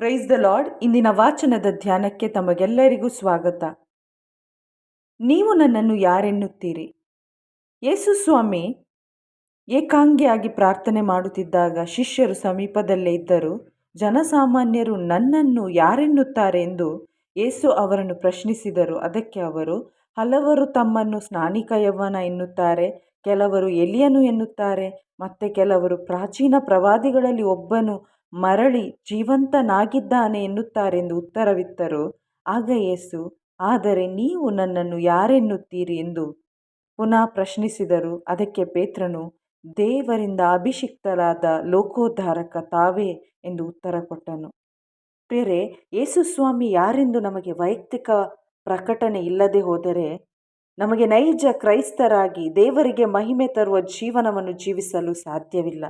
Price the lord ಇಂದಿನ ವಾಚನದ ಧ್ಯಾನಕ್ಕೆ ತಮಗೆಲ್ಲರಿಗೂ ಸ್ವಾಗತ. ನೀವು ನನ್ನನ್ನು ಯಾರೆನ್ನುತ್ತೀರಿ? ಯೇಸು ಸ್ವಾಮಿ, ಏಕಾಂಗಿಯಾಗಿ ಪ್ರಾರ್ಥನೆ ಮಾಡುತ್ತಿದ್ದಾಗ ಶಿಷ್ಯರು ಸಮೀಪದಲ್ಲೇ ಇದ್ದರು. ಜನಸಾಮಾನ್ಯರು ನನ್ನನ್ನು ಯಾರೆನ್ನುತ್ತಾರೆ ಎಂದು ಯೇಸು ಅವರನ್ನು ಪ್ರಶ್ನಿಸಿದರು. ಅದಕ್ಕೆ ಅವರು, ಹಲವರು ತಮ್ಮನ್ನು ಸ್ನಾನಿಕ ಯವ್ವನ ಎನ್ನುತ್ತಾರೆ, ಕೆಲವರು ಎಲಿಯನು ಎನ್ನುತ್ತಾರೆ, ಮತ್ತೆ ಕೆಲವರು ಪ್ರಾಚೀನ ಪ್ರವಾದಿಗಳಲ್ಲಿ ಒಬ್ಬನು ಮರಳಿ ಜೀವಂತನಾಗಿದ್ದಾನೆ ಎನ್ನುತ್ತಾರೆಂದು ಉತ್ತರವಿತ್ತರು, ಆಗ ಯೇಸು, ಆದರೆ ನೀವು ನನ್ನನ್ನು ಯಾರೆನ್ನುತ್ತೀರಿ? ಎಂದು ಪುನಃ ಪ್ರಶ್ನಿಸಿದರು. ಅದಕ್ಕೆ ಪೇತ್ರನು, ದೇವರಿಂದ ಅಭಿಷಿಕ್ತರಾದ ಲೋಕೋದ್ಧಾರಕ ತಾವೇ? ಎಂದು ಉತ್ತರ ಕೊಟ್ಟನು. ಪ್ರಿಯರೇ, ಯೇಸು ಸ್ವಾಮಿ ಯಾರೆಂದು ನಮಗೆ ವೈಯಕ್ತಿಕ ಪ್ರಕಟಣೆ ಇಲ್ಲದೆ ಹೋದರೆ, ನಮಗೆ ನೈಜ ಕ್ರೈಸ್ತರಾಗಿ ದೇವರಿಗೆ ಮಹಿಮೆ ತರುವ ಜೀವನವನ್ನು ಜೀವಿಸಲು ಸಾಧ್ಯವಿಲ್ಲ.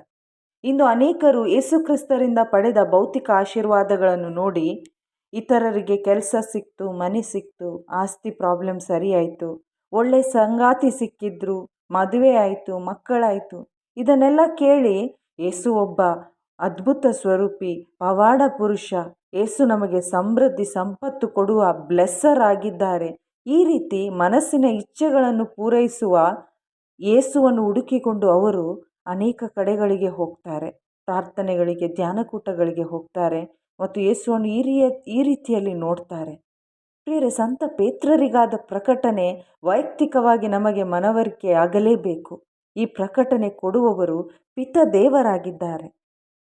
ಇಂದು ಅನೇಕರು ಯೇಸುಕ್ರಿಸ್ತರಿಂದ ಪಡೆದ ಭೌತಿಕ ಆಶೀರ್ವಾದಗಳನ್ನು ನೋಡಿ ಇತರರಿಗೆ ಕೆಲಸ ಸಿಕ್ತು, ಮನೆ ಸಿಕ್ತು, ಆಸ್ತಿ ಪ್ರಾಬ್ಲಮ್ ಸರಿಯಾಯಿತು, ಒಳ್ಳೆ ಸಂಗಾತಿ ಸಿಕ್ಕಿದ್ರು, ಮದುವೆ ಆಯಿತು, ಮಕ್ಕಳಾಯಿತು. ಇದನ್ನೆಲ್ಲ ಕೇಳಿ ಯೇಸು ಒಬ್ಬ ಅದ್ಭುತ ಸ್ವರೂಪಿ, ಪವಾಡ ಪುರುಷ, ಯೇಸು ನಮಗೆ ಸಮೃದ್ಧಿ, ಸಂಪತ್ತು ಕೊಡುವ ಬ್ಲೆಸ್ಸರ್ ಆಗಿದ್ದಾರೆ. ಈ ರೀತಿ ಮನಸ್ಸಿನ ಇಚ್ಛೆಗಳನ್ನು ಪೂರೈಸುವ ಯೇಸುವನ್ನು ಹುಡುಕಿಕೊಂಡು ಅವರು ಅನೇಕ ಕಡೆಗಳಿಗೆ ಹೋಗ್ತಾರೆ. ಪ್ರಾರ್ಥನೆಗಳಿಗೆ, ಧ್ಯಾನಕೂಟಗಳಿಗೆ ಹೋಗ್ತಾರೆ ಮತ್ತು ಯೇಸುವನ್ನು ಈ ರೀ, ಈ ರೀತಿಯಲ್ಲಿ ನೋಡ್ತಾರೆ. ಪ್ರಿಯರೇ, ಸಂತ ಪೇತ್ರರಿಗಾದ ಪ್ರಕಟಣೆ ವೈಯಕ್ತಿಕವಾಗಿ ನಮಗೆ ಮನವರಿಕೆ ಆಗಲೇಬೇಕು. ಈ ಪ್ರಕಟಣೆ ಕೊಡುವವರು ಪಿತ ದೇವರಾಗಿದ್ದಾರೆ.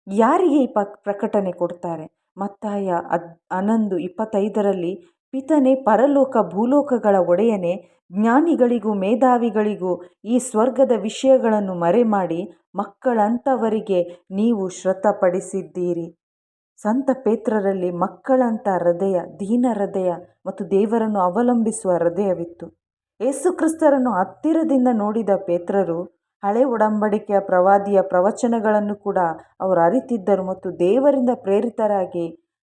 ಯಾರಿಗೆ ಈ ಪ್ರಕಟಣೆ ಕೊಡ್ತಾರೆ? ಮತ್ತಾಯ ಅದ್, ಹನ್ನೊಂದು ಇಪ್ಪತ್ತೈದರಲ್ಲಿ ಪಿತನೇ ಪರಲೋಕ ಭೂಲೋಕಗಳ ಒಡೆಯನೆ, ಜ್ಞಾನಿಗಳಿಗೂ ಮೇಧಾವಿಗಳಿಗೂ ಈ ಸ್ವರ್ಗದ ವಿಷಯಗಳನ್ನು ಮರೆಮಾಡಿ ಮಕ್ಕಳಂಥವರಿಗೆ ನೀವು ಶ್ರತಪಡಿಸಿದ್ದೀರಿ ಸಂತ ಪೇತ್ರರಲ್ಲಿ ಮಕ್ಕಳಂಥ ಹೃದಯ, ದೀನ ಹೃದಯ ಮತ್ತು ದೇವರನ್ನು ಅವಲಂಬಿಸುವ ಹೃದಯವಿತ್ತು. ಯೇಸುಕ್ರಿಸ್ತರನ್ನು ಹತ್ತಿರದಿಂದ ನೋಡಿದ ಪೇತ್ರರು ಹಳೆ ಒಡಂಬಡಿಕೆಯ ಪ್ರವಾದಿಯ ಪ್ರವಚನಗಳನ್ನು ಕೂಡ ಅವರು ಅರಿತಿದ್ದರು ಮತ್ತು ದೇವರಿಂದ ಪ್ರೇರಿತರಾಗಿ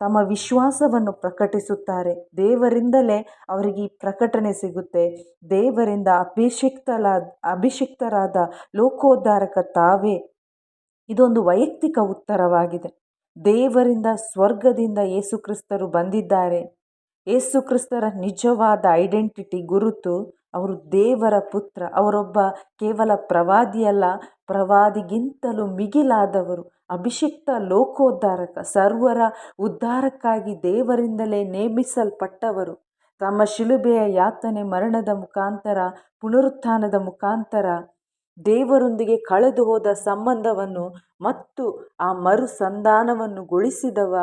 ತಮ್ಮ ವಿಶ್ವಾಸವನ್ನು ಪ್ರಕಟಿಸುತ್ತಾರೆ. ದೇವರಿಂದಲೇ ಅವರಿಗೆ ಈ ಪ್ರಕಟಣೆ ಸಿಗುತ್ತೆ. ದೇವರಿಂದ ಅಭಿಷಿಕ್ತಲಾದ ಅಭಿಷಿಕ್ತರಾದ ಲೋಕೋದ್ಧಾರಕ ತಾವೇ ಇದೊಂದು ವೈಯಕ್ತಿಕ ಉತ್ತರವಾಗಿದೆ. ದೇವರಿಂದ, ಸ್ವರ್ಗದಿಂದ ಯೇಸುಕ್ರಿಸ್ತರು ಬಂದಿದ್ದಾರೆ. ಯೇಸುಕ್ರಿಸ್ತರ ನಿಜವಾದ ಐಡೆಂಟಿಟಿ ಗುರುತು ಅವರು ದೇವರ ಪುತ್ರ, ಅವರೊಬ್ಬ ಕೇವಲ ಪ್ರವಾದಿಯಲ್ಲ ಪ್ರವಾದಿಗಿಂತಲೂ ಮಿಗಿಲಾದವರು. ಅಭಿಷಿಕ್ತ ಲೋಕೋದ್ಧಾರಕ, ಸರ್ವರ ಉದ್ಧಾರಕ್ಕಾಗಿ ದೇವರಿಂದಲೇ ನೇಮಿಸಲ್ಪಟ್ಟವರು. ತಮ್ಮ ಶಿಲುಬೆಯ ಯಾತನೆ ಮರಣದ ಮುಖಾಂತರ, ಪುನರುತ್ಥಾನದ ಮುಖಾಂತರ ದೇವರೊಂದಿಗೆ ಕಳೆದು ಹೋದ ಸಂಬಂಧವನ್ನು ಮತ್ತು ಆ ಮರು ಸಂಧಾನವನ್ನುಗೊಳಿಸಿದವ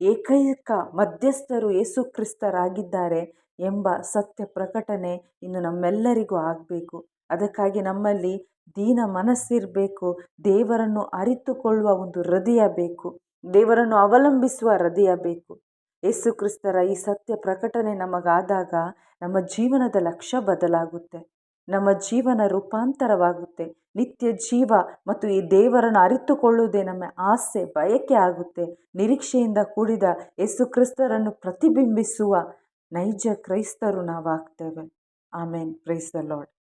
ಏಕೈಕ ಮಧ್ಯಸ್ಥರು ಯೇಸುಕ್ರಿಸ್ತರಾಗಿದ್ದಾರೆ ಎಂಬ ಸತ್ಯ ಪ್ರಕಟಣೆ ಇನ್ನು ನಮ್ಮೆಲ್ಲರಿಗೂ ಆಗಬೇಕು. ಅದಕ್ಕಾಗಿ ನಮ್ಮಲ್ಲಿ ದೀನ ಮನಸ್ಸಿರಬೇಕು. ದೇವರನ್ನು ಅರಿತುಕೊಳ್ಳುವ ಒಂದು ಹೃದಯ ಬೇಕು. ದೇವರನ್ನು ಅವಲಂಬಿಸುವ ಹೃದಯ ಬೇಕು. ಯೇಸು ಕ್ರಿಸ್ತರ ಈ ಸತ್ಯ ಪ್ರಕಟಣೆ ನಮಗಾದಾಗ ನಮ್ಮ ಜೀವನದ ಲಕ್ಷ್ಯ ಬದಲಾಗುತ್ತೆ. ನಮ್ಮ ಜೀವನ ರೂಪಾಂತರವಾಗುತ್ತೆ. ನಿತ್ಯ ಜೀವ ಮತ್ತು ಈ ದೇವರನ್ನು ಅರಿತುಕೊಳ್ಳುವುದೇ ನಮ್ಮ ಆಸೆ, ಬಯಕೆ ಆಗುತ್ತೆ. ನಿರೀಕ್ಷೆಯಿಂದ ಕೂಡಿದ ಯೇಸು ಕ್ರಿಸ್ತರನ್ನು ಪ್ರತಿಬಿಂಬಿಸುವ ನೈಜ ಕ್ರೈಸ್ತರು ನಾವಾಗ್ತೇವೆ. ಆಮೇನ್. Praise the Lord